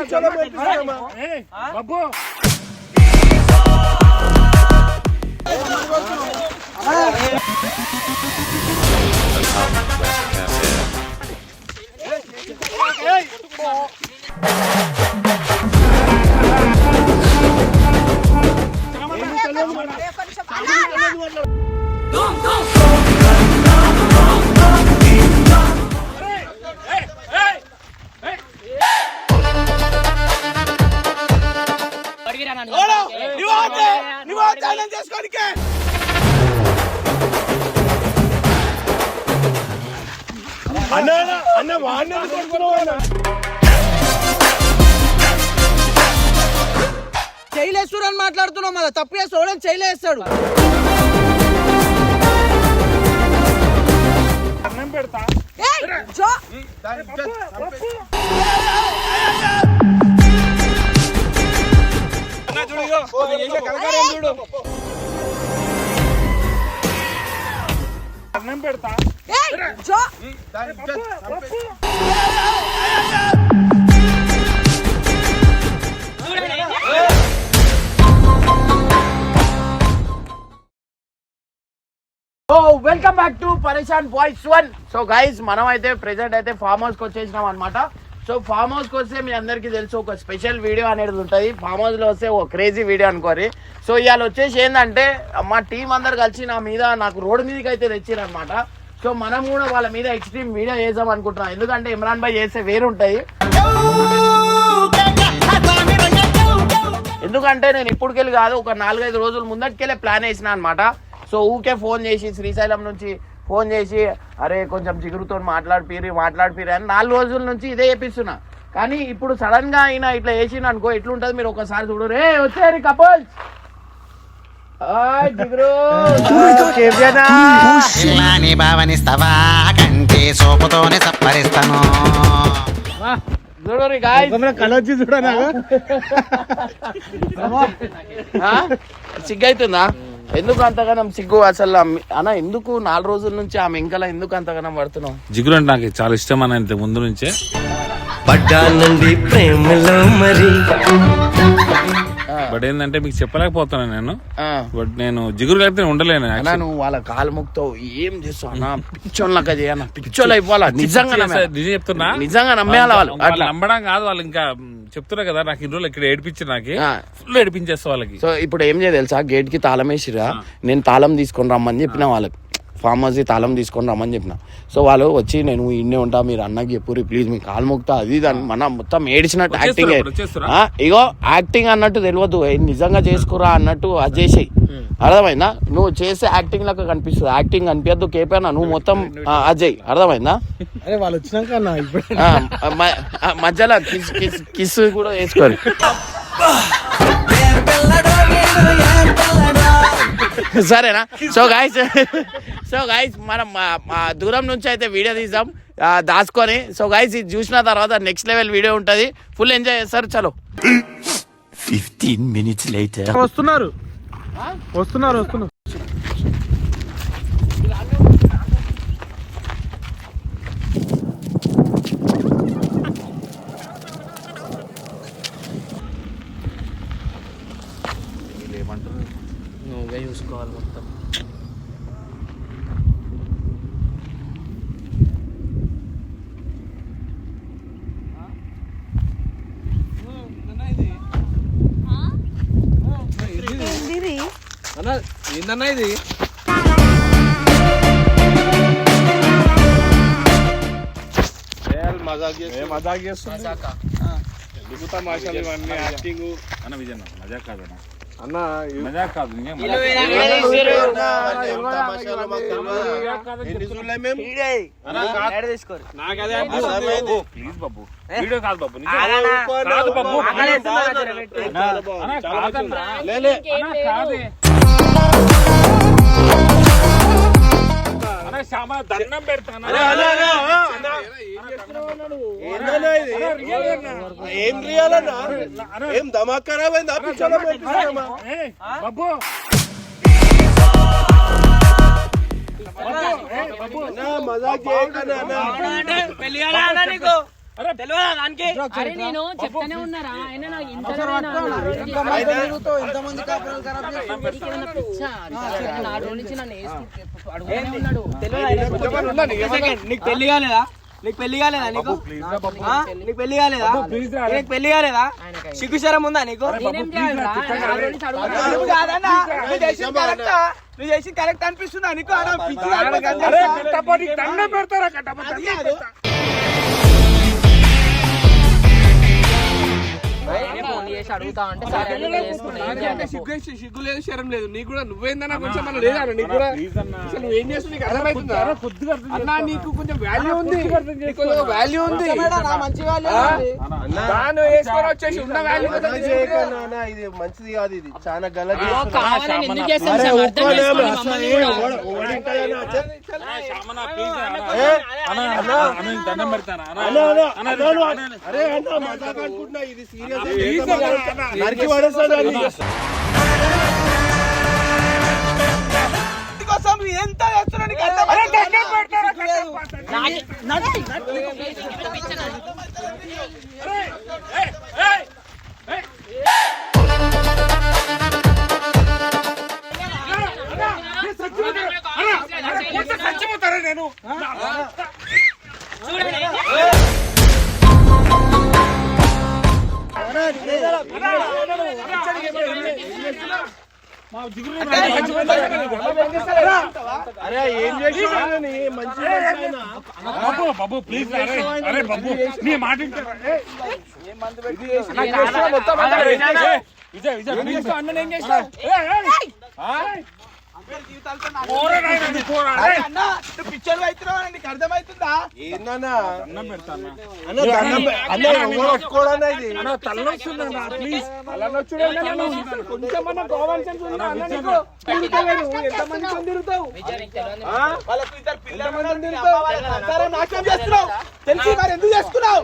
పిచ్చోళ్ళం పంపిస్తామా? బాబు ఓడా, నువ్వు ఆచే, చేసుకోనికే. అన్న అన్న, వాడిని? చైలేశ్వరు అని మాట్లాడుతున్నావు మళ్ళీ. తప్పు చేసి చూడని చైలేస్తాడు పెడతా. దాని ఇజ్జత్ చంపేసి. అన్న చూడు ఇగో, ఓ, చేసే కలకారం చూడు. అన్నం పెడతా దాని ఇజ్జత్ చంపేసి. So welcome back to Pareshan boys one so guys మనం అయితే ప్రెసెంట్ అయితే ఫామ్ హౌస్కి వచ్చేసినాం అనమాట సో ఫామ్ హౌస్కి వస్తే మీ అందరికీ తెలుసు ఒక స్పెషల్ వీడియో అనేది ఉంటుంది. ఫామ్ హౌస్లో వస్తే ఒక క్రేజీ వీడియో అనుకోరి సో ఇవాళ వచ్చేసి ఏంటంటే మా టీం అందరు కలిసి నా మీద నాకు రోడ్డు మీదకి అయితే తెచ్చిరనమాట సో మనం కూడా వాళ్ళ మీద ఎక్స్ట్రీమ్ వీడియో చేద్దాం అనుకుంటున్నాం. ఎందుకంటే ఇమ్రాన్ భాయ్ చేస్తే వేరుంటాయి ఎందుకంటే నేను ఇప్పటికెళ్ళి కాదు ఒక నాలుగైదు రోజుల ముందటికెళ్ళే ప్లాన్ వేసిన అనమాట సో ఊకే ఫోన్ చేసి శ్రీశైలం నుంచి ఫోన్ చేసి అరే కొంచెం జిగురుతో మాట్లాడిపిరి మాట్లాడిపిరి అని నాలుగు రోజుల నుంచి ఇదే చెప్పిస్తున్నా కానీ ఇప్పుడు సడన్గా అయినా ఇట్లా వేసిన అనుకో ఎట్లుంటది మీరు ఒకసారి చూడు. రే వచ్చారు కపుల్స్! చెప్పానా? ఇల్లాని భావనిస్తావా కంటి సోపుతోనే సప్పరిస్తాను. చూడు రే guys. కలొచ్చి చూడనా ఆ? సిగ్గైతుందా? ఎందుకు అంతగానం సిగ్గు? అసలు అన్న ఎందుకు నాలుగు రోజుల నుంచి ఆమె ఇంకా ఎందుకు అంతగానం పడుతున్నావు? జిగురు అంటే నాకు చాలా ఇష్టం అని ఇంత ముందు నుంచే. పడ్డానండి ప్రేమలో మరి. బట్ ఏంటంటే మీకు చెప్పలేకపోతున్నాను నేను. ఆ. బట్ నేను జిగురు నేను ఉండలేను. నువ్వు వాళ్ళ కాలు ముక్తావు ఏం చేస్తావు అన్న? పిచ్చోళ్ళక చేయన్న. పిచ్చోళ్ళు అయిపోవాలా నిజంగా. నిజం చెప్తున్నా? నిజంగా నమ్మేయాలి వాళ్ళు? అట్లా. నమ్మడం కాదు వాళ్ళు ఇంకా చెప్తున్నా కదా నాకు ఇన్ని రోజులు ఇక్కడ ఏడిపించి నాకు. ఫుల్ ఏడిపించేస్తా వాళ్ళకి. సో ఇప్పుడు ఏం చేయ తెలుసా? గేట్కి తాళం వేసిరా నేను తాళం తీసుకొని రమ్మని చెప్పిన వాళ్ళకి. ఫామ్ హౌస్ తాళం తీసుకొని రమ్మని చెప్పిన. సో వాళ్ళు వచ్చి నేను ఇన్నే ఉంటా మీరు అన్నకి చెప్పురి ప్లీజ్ మీ కాలు మొక్తా అది దాన్ని మన మొత్తం ఏడిచినట్టు యాక్టింగ్? ఇగో యాక్టింగ్ అన్నట్టు తెలియదు. నిజంగా చేసుకురా అన్నట్టు అది చేసేయి. అర్థమైందా? నువ్వు చేసే యాక్టింగ్ లాగా కనిపిస్తుంది. యాక్టింగ్ కనిపించద్దు కేపేనా నువ్వు మొత్తం అజయ్ అర్థమైందా? వాళ్ళు వచ్చినాక మధ్యలో కిస్ కిస్ కిస్ కూడా వేసుకోరు సరేనా? సో గాయస్ సో గాయస్ మనం మా- మా దూరం నుంచి అయితే వీడియో ఆ, దాచుకొని. సో గాయస్ ఇది చూసిన తర్వాత నెక్స్ట్ లెవెల్ వీడియో ఉంటుంది. ఫుల్ ఎంజాయ్ చేస్తారు చలో. వస్తున్నారు. వస్తున్నారు వస్తున్నారు. నువ్వే చూసుకోవాలి మొత్తం. ఏందన్నా ఇది మజాక్ ఇవన్నీ యాక్టింగ్ అన్న విజయ్ మజా కాదు అన్న ప్లీజ్ బాబు వీడియో కాదు బాబు నిజం. కాదు బాబు అన్న, కాదన్నా. లేలే. అన్న, కాదే శ్యామ, దండం పెడతాను? ఏందన్నా ఇది? ఏం రియల్ అన్నా? ఏం ధమాక్ ఖరాబ్ అయిందా? బాబు మజాక్ చేయకన్నా. అరే నేను చెప్తానే ఉన్నారా? ఆయన నాకు పెళ్ళి కాలేదా? నీకు పెళ్ళి కాలేదా నీకు? నీకు పెళ్ళి కాలేదా? నీకు పెళ్ళి కాలేదా? సిగ్గుశరం ఉందా నీకు. నువ్వు చేసింది కరెక్టా? నువ్వు చేసింది కరెక్ట్ అనిపిస్తుందా నీకు? దండం పెడతారా? చేసి అడుగుతా అంటే సరే అని అంటే చేయాలి? సిగ్గు సిగ్గు లేదు శరం లేదు నీకు కూడా నువ్వేందన్నా కొంచెం మన లేదా నీకు కూడా అసలు నువ్వేం చేస్తుంది నీకు అర్థమవుతుందా అన్నా నీకు కొంచెం వాల్యూ ఉంది నీకు వాల్యూ ఉంది నా మంచి వాళ్ళు. దాన్ని వేసుకొని వచ్చేసి ఉన్న వాల్యూ అలా చేయకన్నా అన్న, ఇది మంచిది కాదు ఇది చాలా గలది ఓ, కావాలని ఎందుకు చేస్తాం అరే సార్? అర్థం చేసుకోండి మమ్మల్ని కూడా. అన్న, అరే అనుకుంటున్నా ఇది సీరియస్ నరికి పడేస్తాడు ఎంత. చచ్చిపోతారా నేను అరే ఏం బాబు బాబు ప్లీజ్ అరే అరే బాబు నీ మాట విజయ్ విజయ్ అన్న ఏం చేస్తావు పిచ్చోడు అవుతున్నావు నీకు అర్థమవుతుందా ఏందన్నా? అన్న. ఉందా అన్న నీకు? ఎంతమంది తిరుగుతావు? వాళ్ళకు ఇద్దరు పిల్లలు నాశనం చేస్తున్నావు. తెలిసి మరి ఎందుకు?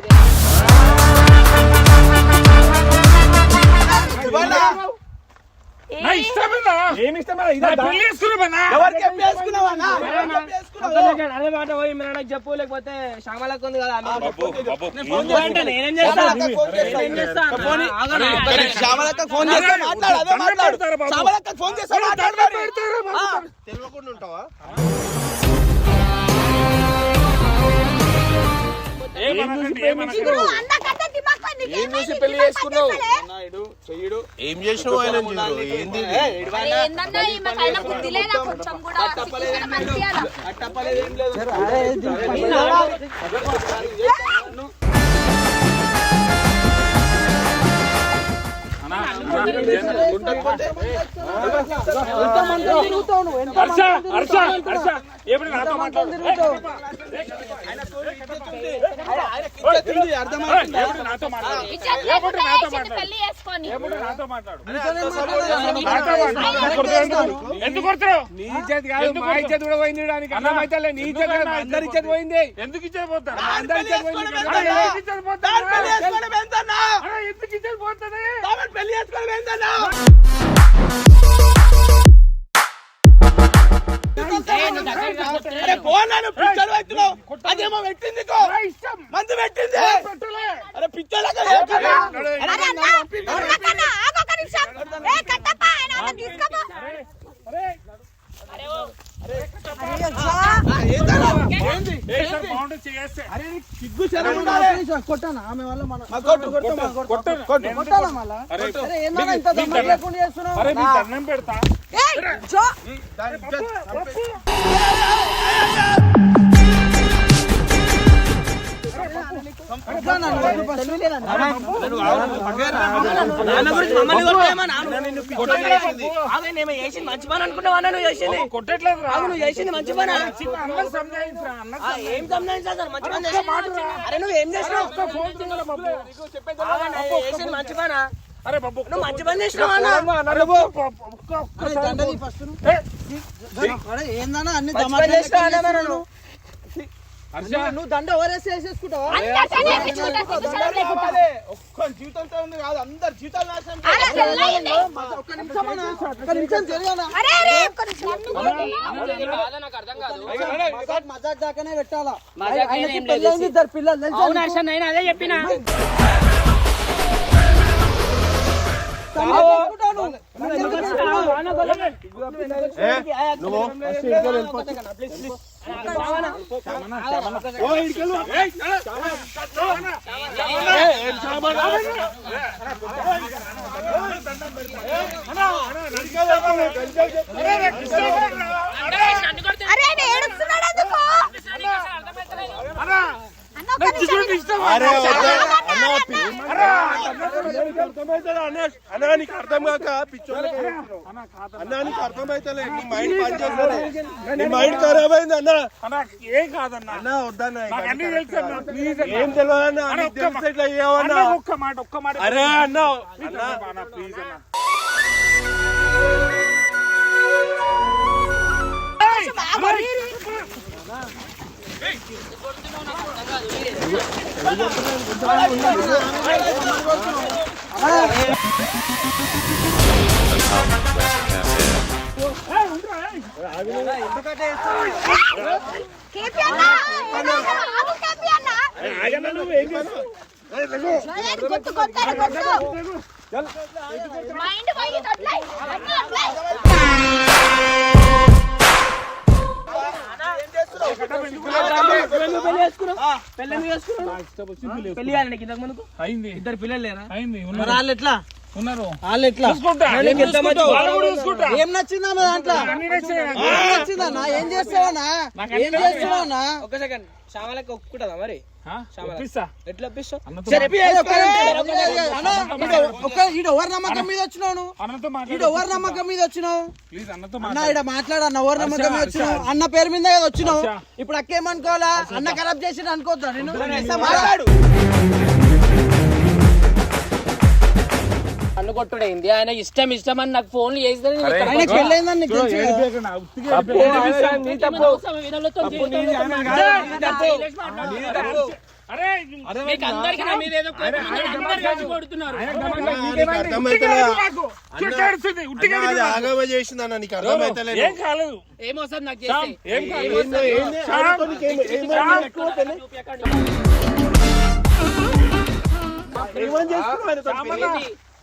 నా ఇష్టమేనా? ఏమి ఇష్టమా ఇదా నా పెళ్ళి చేసుకున్నామన్నా ఎవరికి చెప్పి? అదే మాట పోయి మీరు లేకపోతే శ్యామలకు ఉంది కదా నేనేం. ఫోన్ చేస్తా. మాట్లాడు అదే మాట్లాడు. ఫోన్ చేస్తా మాట్లాడు. మరి. తెలియకుండా ఉంటావా? ఏం చేసి పెళ్ళి చేసుకున్నావు? ఏం చేసినావు ఆయన ఏంది? అట్టప్పలేదు ఏం లేదు. ఎందుకు? కొడతావు నీ ఇజ్జత్ కాదు మా ఇజ్జత్ కూడా పోయింది దానికి అర్థమైతే నీ మా అందరి ఇజ్జత్ పోయింది ఎందుకు ఇజ్జత్ పోతా అందరి ఇజ్జత్ పోయింది ఎందుకు? అరే, ఎందుకు ఇజ్జత్ పోతుంది పెళ్ళి చేసుకోవడం ఏంటన్నా? పోనాను పిచ్చోడు అవుతున్నావు. అదేమో పెట్టింది. మందు పెట్టింది అరే చేయకన్నా. అరే అన్న, ఉండకన్నా, ఆగు ఒక నిమిషం. ఏ కట్టప్ప, ఆయన వాళ్ళని తీసుకోపో. బాగుంటుంది చేస్తే సిగ్గు శరం ఉండాలి. మా కొట్టు, కొట్టు, మా కొట్టు. అరే నీ దండం పెడతా మంచి పని అనుకున్నావా నువ్వు చేసింది కొట్టట్లేదు నువ్వు చేసింది మంచి పని ఏం సార్ మంచి పని? అరే నువ్వు ఏం చేసినావు చేసింది మంచి పనా అరే బాబు నువ్వు మంచి పని చేసినావు అన్న ఏందన్నా అన్ని మంచి పని చేసినావు అన్న మరి నువ్వు దండ ఓరేసి వేసేసుకుంటావా? అందరితోనే వేయించుకుంటా, సిగ్గుశరం లేకుండా. ఒక్క జీవితంతో ఉంది కాదు అందరు జీవితాలు మజాక్ మజాక్ దాకానే పెట్టాలా? ఇద్దరు పిల్లలు అదే చెప్పిన. అరే, ఆయన ఏడుస్తున్నాడు ఎందుకు? అన్న, ఒక్క నిమిషం. అరే వద్దా? అన్న, అన్న. అన్నా నీకు అర్థం కాక పిచ్చోళ్ళకి అన్నా నీకు అర్థమైతలే నీ మైండ్ పని నీ మైండ్ ఖరాబ్ అయింది అన్న అన్నా ఏం కాదన్నా అన్న వద్దన్న ఏం తెలియదు ఇట్లా ఒక్క మాట ఒక్క మాట అరే అన్న అన్న ప్లీజ్ అన్న ఆగు, మైండ్ పోయింది, అట్లే, అట్లే, పెళ్ళి ఇంతకు ముందుకు? అయింది. ఇద్దరు పిల్లలు లేరా? అయింది ఉన్నారు. వాళ్ళు ఎట్లా? ఉన్నారు. వాళ్ళు ఎట్లా. ఏం నచ్చిందా మా దాంట్లో? నాకు. ఏం నచ్చిందన్నా ఏం చేస్తున్నావన్నా? ఒక సెకండ్. శ్యామలకి ఒప్పుకుంటుందా మరి? ఎట్లా ఎవరి నమ్మకం మీద వచ్చినావు ఎవరి నమ్మకం మీద వచ్చినావు ప్లీజ్ అన్నతో అన్న మాట్లాడన్న ఎవరి నమ్మకం మీద హర్ష, వచ్చినావు అన్న పేరు మీద కదా వచ్చినావు. ఇప్పుడు అక్క ఏమనుకోవాలా అన్న ఖరాబ్ చేసి అనుకోవద్దా నేను కొట్టుడైంది ఆయన ఇష్టం ఇష్టం అని నాకు ఫోన్లు చేస్తే నేను ఇక్కడ ఆయనకి పెళ్ళైందని నీకు చూడు, తెలుసు ఏడు కదా. పేకన్నా, ఉత్తిగా ఏడు పేకన్నా. అవసరం వీళ్ళతో జీవితంలో అరే మీకు అందరికీ నా మీద ఏదో కోపం ఉంది. అందరూ కలిసి కొడుతున్నారు నీకు అర్థమైతలే చెట్టు ఏడుస్తుంది, ఉట్టిగా అది ఏడుస్తుంది. ఆగమ చేసింది అన్న నీకు అర్థమైతలే ఏం కాలేదు ఏమొస్తుంది నాకు శ్యామ్, చేస్తే ఏం కాలేదు శ్యామ్, ఏమని పెళ్ళి?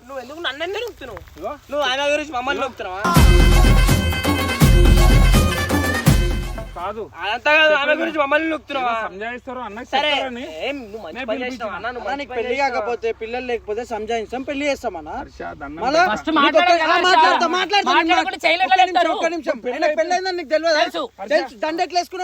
నువ్వు ఎందుకు నన్ను ఎందుకు నొక్కుతున్నావు? నువ్వు ఆయన గురించి మమ్మల్ని నొక్కుతున్నావా? కాదు. అదంతా కాదు ఆమె గురించి మమ్మల్ని నొక్కుతున్నావా? సంజాయిస్తారు అన్నకి సరే చెప్తారని. ఏం నువ్వు మంచి పని చేసినావా? అన్న నువ్వు మంచి నీకు పని పెళ్ళి చేసినావా? కాకపోతే పిల్లలు లేకపోతే సంజాయిస్తాం పెళ్ళి మళ్ళా మాట్లాడాలి ఒక్క- కదా, మాట్లాడతా మాట్లాడకుండా నిమిషం, చెప్తారు. ఒక్క నిమిషం. ఆయనకు పెళ్ళైందని నీకు తెలియదా? తెలుసు.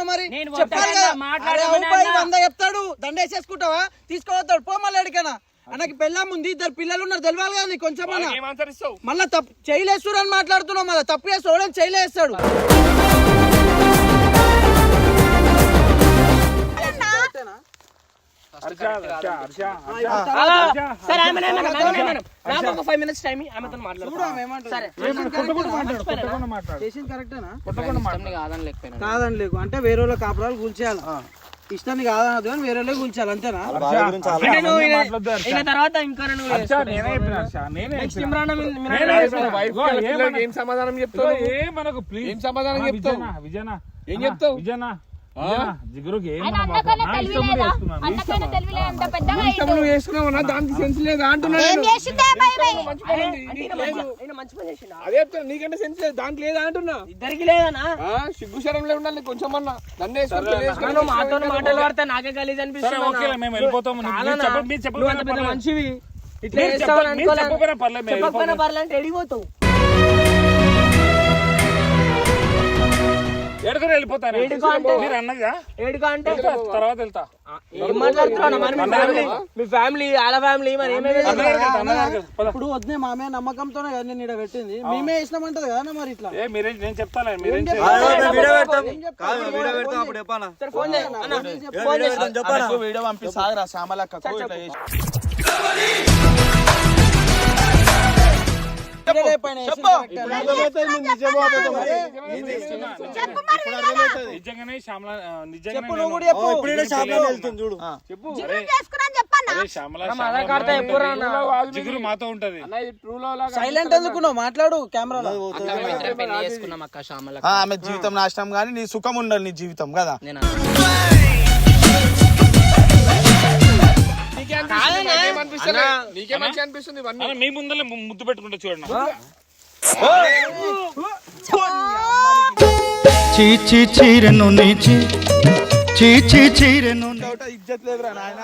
మరి? నేను చెప్పాలి వద్దన్నా, కదా మాట్లాడమని అరే, ఊపాయి అన్నా. వంద చెప్తాడు. దండ వేసేసుకుంటావా తీసుకోవద్దాడు పో మళ్ళీ ఎడికనా అన్నకి పెళ్ళాం ఉంది ఇద్దరు పిల్లలు ఉన్నారు తెలియాలి కదా నీకు కొంచెం అన్న. ఏం ఆన్సర్ ఇస్తావు? మళ్ళా తప్పు చేయలేస్తుడు అని మాట్లాడుతున్నావు మళ్ళీ. తప్పు చేస్తాడు చేయలేస్తాడు. సరే ఆమె ఏమన్నా, ఆమె ఏమన్నా. నాకు ఒక ఫైవ్ మినిట్స్ టైం ఆమెతో కాదని కాదని లేకు. అంటే వేరే వాళ్ళ కాపురాలు కూల్చేయాలి ఇష్టాన్ని కాదనదు కానీ వేరే వాళ్ళే కూల్చేయాలి అంతేనా? తర్వాత ఇంకా సమాధానం చెప్తావు? ఏ మనకు ప్లీజ్ ఏం సమాధానం చెప్తావు? విజయనా, ఏం చెప్తావు? విజయనా వేసుకున్నావు. దానికి సెన్స్ లేదా అంటున్నా నీకంటే సెన్స్ లేదు దానికి లేదా ఇద్దరికి లేదనా ఆ, సిగ్గు శరంలో ఉండాలి కొంచెం అన్నా. మాటలు పడితే నాకే గలీజ్ సరే అనిపిస్తుంది ఓకే మేము వెళ్ళిపోతాము. నువ్వు- మీరు చెప్ప- మీరు నువ్వు ఎడుకొని వెళ్ళిపోతాను ఏడుకో? మీరు అన్నగా ఏడుగా అంటే? తర్వాత వెళ్తా. ఏం మాట్లాడుతున్నావు మరి మీ ఫ్యామిలీ మీ ఫ్యామిలీ వాళ్ళ ఫ్యామిలీ మరి ఏమేమి. ఇప్పుడు వద్దే మామే నమ్మకంతోనే కదా నేను ఇక్కడ పెట్టింది మేమే వేసినామంటది కదా మరి ఇట్లా? ఏ మీరే నేను చెప్తాలే మీరేం సరే, ఫోన్ చేయి అన్న, ఫోన్ చేసి వీడియో పంపిస్తారా శ్యామలక్కకు ఇట్లా శ్యామల? జిగురు మాతో ఉంటది. సైలెంట్ ఎందుకున్నావు మాట్లాడు కెమెరాలో ఆమె జీవితం నాశనం కానీ నీ సుఖం ఉండాలి నీ జీవితం కదా? నీకే మంచి అనిపిస్తుంది మీ ముందర ముద్దు పెట్టుకుంటా చూడండి చీచి చీరెను నీచి చీచి చీరెను ఇజ్జత్ లేదురా నాయన.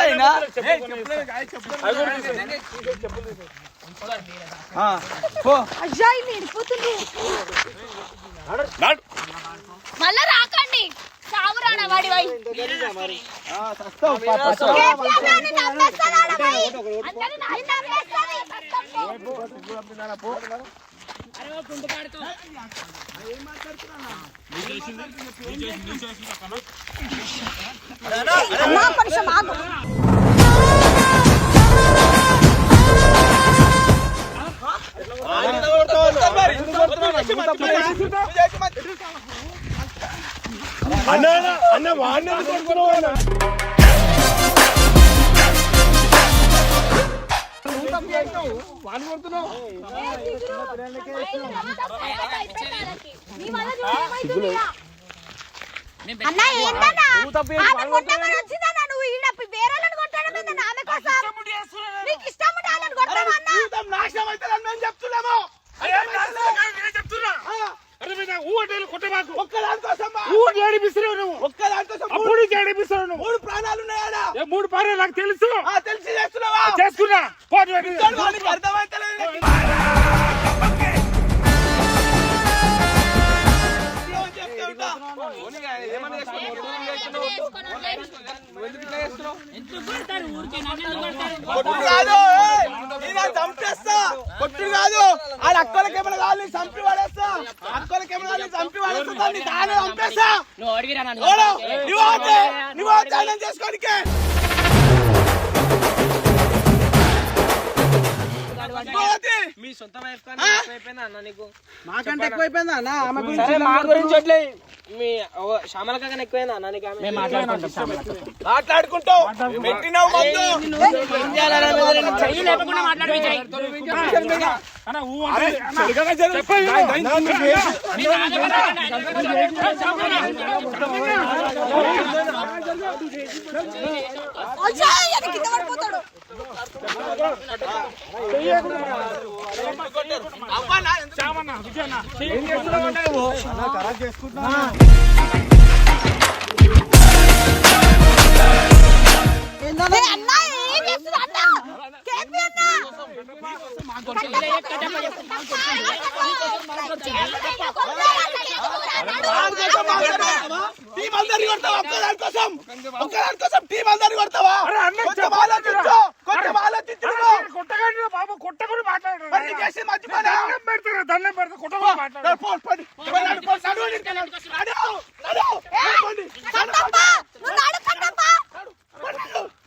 అయినా అయ్యా ఇల్లు ఇడిపోతుంది నాడు. మళ్ళా రాకండి. రానా వాడి వై. కేసీఆర్ అమ్మా, కొంచెం ఆగు. వాడిని కొడుతున్నావు అన్న? ఏంటన్నా ఆమె కొట్టమని వచ్చిందన్నా నువ్వు? ఈడ వేరే వాళ్ళని కొట్టడం ఏందన్నా? ఆమె కోసం నీకు ఇష్టం ఉంటే వాళ్ళని కొట్టడం అన్న? చెప్తున్నాము. అరే, నేను చెప్తున్నా. అరే, మీరు నాకు ఊ అంటే వెళ్ళి కొట్టమాకు. ఒక్కదాని కోసం ఊ అంటే ఏడిపిస్తున్నావు నువ్వు. నువ్వు. మూడు ప్రాణాలు ఉన్నాయా మూడు పారే నాకు తెలుసు. తెలిసి చేస్తున్నావా? చేసుకున్నా. పోటీ అర్థమైతలేదు కొట్టుడు కాదు ఆడ అక్కలకి ఏమైనా కావాలి చంపి పడేస్తా. అక్కలకి నువ్వు అడిగిరా నువ్వు చేసుకోనికే. మీ సొంత వైఫ్ కానీ ఎక్కువ అయిపోయిందా అన్న నీకు మాకంటే ఎక్కువైపోయిందా అన్న ఆమె గురించి సరే మా గురించి మీ శ్యామల కాక ఎక్కువైందా అన్న నీకు ఆమె? మాట్లాడుకుంటావు పెట్టినావు మందు ఏం చేయాలరా మీద నేను చెయ్యి లేకుండా మాట్లాడు విజయ్. అన్న, ఊ అంటే చెప్పేది విను. అయ్యా ఈయన కింద పడిపోతాడు చామన్న, విజయన్న. ఏ అన్న ఏం చేస్తుంది అన్న కేపీ అన్న టీం అందరిని కొడతావా ఒక్కదాని కోసం ఒక్కదాని కోసం టీం అందరిని కొడతావా కొంచెం ఆలోచించు కొంచెం ఆలోచించు రా బాబు కొట్టకుండా మాట్లాడు చేసేది మంచి పనా? దండం పెడతారా దండం పెడతా కొట్టకుండా మాట్లాడు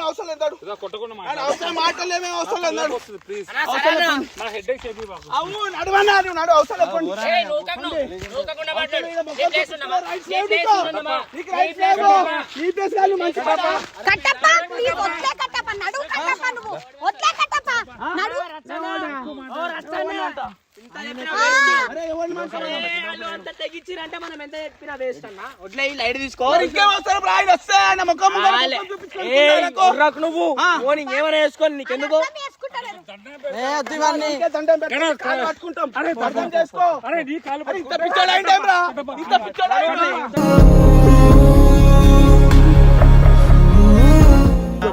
అవసరం లేదు అవసరం మాటలేమే అవసరం లేదు అవసరం అవును నడవన్నా నువ్వు నడు. కట్టప్ప నీకు కట్టప్ప. కట్టప్ప. నువ్వు. కట్టప్ప తెగించిరంటే మనం ఎంత చెప్పినా వేస్ట్ అన్న? వడ్లే లైట్ నువ్వు? నీకేమైనా వేసుకొని నీకెందుకు? పట్టుకుంటాం. అర్థం చేసుకో. అరే నీ కాలు అరే, ఇంత పిచ్చోడు అయిందేం రా? ఇంత పిచ్చోడు అయిందా?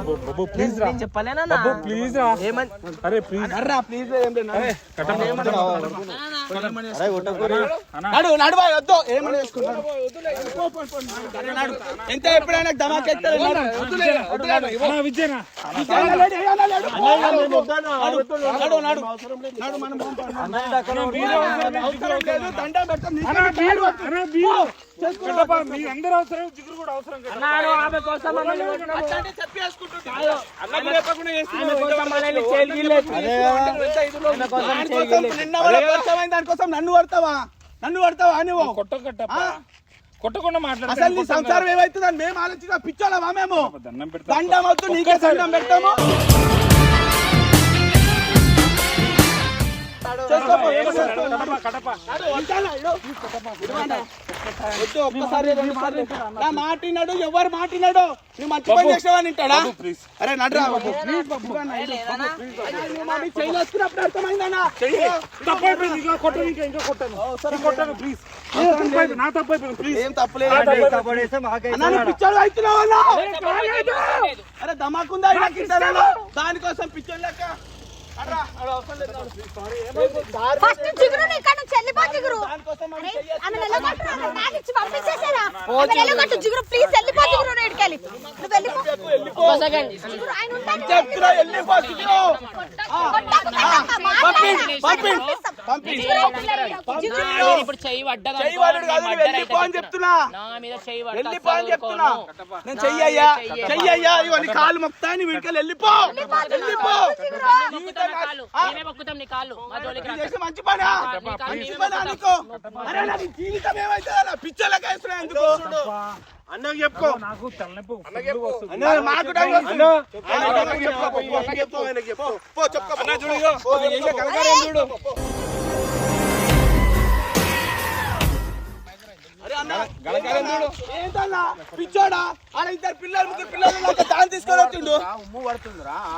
బాబు ప్లీజ్ రా. చెప్పలేనా ప్లీజ్ రా. అరే ప్లీజ్ అర్రా, ప్లీజ్ ఏం లేదు. అన్న నడు నడువా వద్దు. ఏమని వేసుకుంటాడు నడు ఎంత ఎప్పుడైనా ఎత్తారు నడు. విజయనా. నడు, నడు, నడు. నడు, మనం దండం పెడతాం. మీ అందరూ అవసరం జిగురు కూడా అవసరం కదా. నాను దానికోసం నిన్న పడతావా? నన్ను పడతావా? నువ్వు కొట్టకుండా అసలు నీ సంసారం ఏమైతుందని మేము ఆలోచించిన పిచ్చోళ్ళమా మేము? దండం పెడతా. దండం వద్దు నీకే దండం పెడతాము. ఒక్కసారి. నా మాటినాడు ఎవరు మాటినాడు? నువ్వు మంచి పని చేసావా వింటాడా? ప్లీజ్ అరే నడ్రా. ప్లీజ్ ఇదిగోండి, ఇడు. అయ్యా, నువ్వు మా మీద చేయి వేసుకున్నప్పుడు అర్థమైందన్నా నా? తప్పైపోయింది ప్లీజ్ ఏం తప్పలేదు అన్నా, నువ్వు పిచ్చోళ్ళు అవుతున్నావా అన్నా? అరే ధమాకుందా ఇలా కింద దానికోసం పిచ్చోళ్ళు ఫస్ట్ జిగురు నీ ఇక్కడ నుంచి వెళ్ళిపో చెయ్యాలి. ఆమె నిలబడుతున్నా బ్యాగ్ ఇచ్చి పంపించేసారా? ఆమె నిలబట్టు జిగురు ప్లీజ్ వెళ్ళిపో నువ్వు వెళ్ళిపో. ఆయన ఉంటాడు. కొట్టకు. ఇప్పుడు చెయ్యి పడ్డది చెయ్యి వాడు కాదు, నువ్వు వెళ్ళిపో అని చెప్తున్నా. నా మీద చెయ్యి పడ్డ వెళ్ళిపో అని చెప్తున్నా. నేను చెయ్యయ్యా. చెయ్యయ్యా. ఇవన్నీ కాలు మొక్తాని వీడికి వెళ్ళిపో. వెళ్ళిపో. మేమే పక్కుతాం నీ కాళ్ళు. మా జోలికి ఇది రా. చేసే మంచి పనా? మంచి పనా నీకు? అరే నాకు జీవితం ఏమైతే పిచ్చలకి వేస్తున్నా ఎందుకు? అన్నకు చెప్పుకో. నాకు తలనొప్పి. అన్న మాకు చెప్పుకో, చెప్పుకో. పో, చెప్పుకో, అన్న చూడు పిచ్చోడా? ఆడ ఇద్దరు పిల్లలు ముగ్గురు పిల్లలు తీసుకొని వచ్చిండు.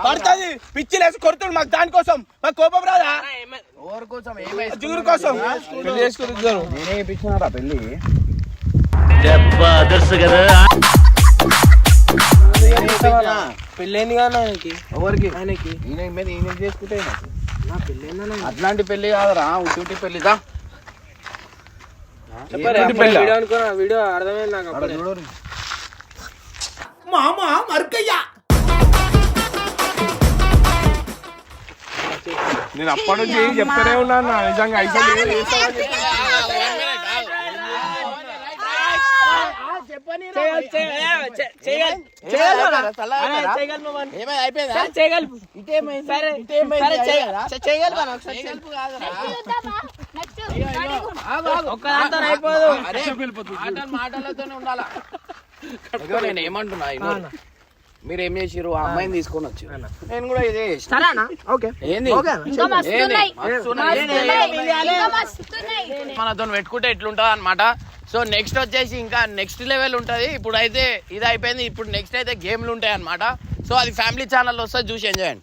పడుతుంది. పిచ్చి లేసి కొడుతుండు మాకు దానికోసం మాకు కోపం రాదా? జిగురు కోసం. పెళ్ళి. చేసుకుంటారు పెళ్ళైంది కానీ ఆయనకి ఎవరికి? ఆయనకి? ఈయన మీద ఈయన చేసుకుంటే అట్లాంటి పెళ్ళి కాదురా ఉట్టి పెళ్ళిదా చెప్పారు వీడియో అనుకున్నా వీడియో అర్థమైంది నాకు అప్పుడే. మామ మర్కయ్యా నేను అప్పటి నుంచి ఏం చెప్తానే ఉన్నాను నా నిజంగా అయితే చేయాలి, చేయాలి, చే- చేయాలి. అరే, చేయగలను వాడిని. సరే, చేయగలను. సరే, సరే, చేయ- చే- చేయగలను వాడిని ఒకసారి చేయి. ఒక్కదాంతో అయిపోదు. మాటలతోనే ఉండాలా? నేను ఏమంటున్నా. మీరు ఏం చేసిర్రు? ఆ అమ్మాయిని తీసుకొని వచ్చి నేను కూడా ఇదే. సరేనా? ఓకే. ఏంది? మనతో పెట్టుకుంటే ఎట్లుంటది అనమాట సో నెక్స్ట్ వచ్చేసి ఇంకా నెక్స్ట్ లెవెల్ ఉంటది. ఇప్పుడు అయితే ఇది అయిపోయింది. ఇప్పుడు నెక్స్ట్ అయితే గేమ్లు ఉంటాయి అనమాట సో అది ఫ్యామిలీ ఛానల్ వస్తే చూసి ఎంజాయ్ అండి